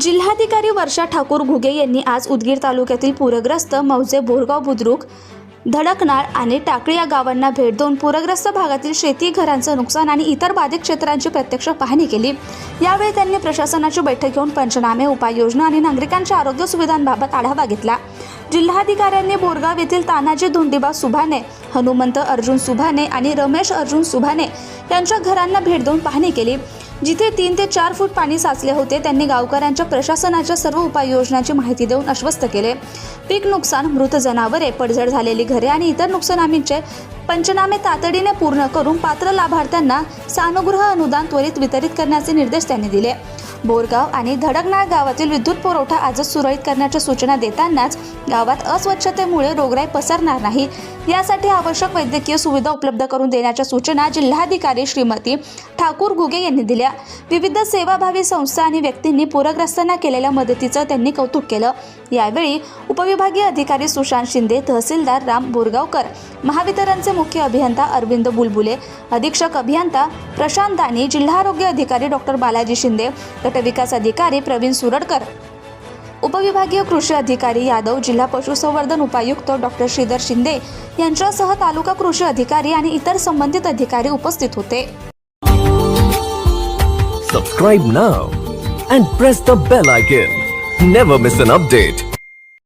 जिल्हाधिकारी वर्षा ठाकूर घुगे यांनी आज उदगीर तालुक्यातील पूरग्रस्त मौजे बोरगाव बुद्रुक धडकनाळ आणि टाकळी या गावांना भेट देऊन पूरग्रस्त भागातील शेती घरांचं नुकसान आणि इतर बाधित क्षेत्रांची प्रत्यक्ष पाहणी केली. यावेळी त्यांनी प्रशासनाची बैठक घेऊन पंचनामे उपाययोजना आणि नागरिकांच्या आरोग्य सुविधांबाबत आढावा घेतला. जिल्हाधिकाऱ्यांनी बोरगाव येथील तानाजी धोंडीबा सुभाने हनुमंत अर्जुन सुभाने आणि रमेश अर्जुन सुभाने यांच्या घरांना भेट देऊन पाहणी केली. जिथे तीन ते चार फूट पाणी साचले होते त्यांनी गावकऱ्यांच्या प्रशासनाच्या सर्व उपाययोजनांची माहिती देऊन आश्वस्त केले. पीक नुकसान मृत जनावरे पडझड झालेली घरे आणि इतर नुकसानामींचे पंचनामे तातडीने पूर्ण करून पात्र लाभार्थ्यांना सानुगृह अनुदान त्वरित वितरित करण्याचे निर्देश त्यांनी दिले. बोरगाव आणि धडकनाळ गावातील विद्युत पुरवठा आजच सुरळीत करण्याच्या सूचना देतानाच गावात अस्वच्छतेमुळे रोगराई पसरणार नाही. यासाठी आवश्यक वैद्यकीय सुविधा उपलब्ध करून देण्याच्या सूचना जिल्हाधिकारी श्रीमती ठाकूर घुगे यांनी दिल्या. विविध सेवाभावी संस्था आणि व्यक्तींनी पूरग्रस्तांना केलेल्या मदतीचं त्यांनी कौतुक केलं. यावेळी उपविभागीय अधिकारी सुशांत शिंदे तहसीलदार राम बोरगावकर महावितरणचे मुख्य अभियंता अरविंद बुलबुले अधीक्षक अभियंता प्रशांत दानी जिल्हा आरोग्य अधिकारी डॉक्टर बालाजी शिंदे गटविकास अधिकारी प्रवीण सुरडकर उपविभागीय कृषी अधिकारी यादव जिल्हा पशुसंवर्धन उपायुक्त डॉक्टर श्रीधर शिंदे यांच्यासह तालुका कृषी अधिकारी आणि इतर संबंधित अधिकारी उपस्थित होते. Subscribe now and press the bell icon never miss an update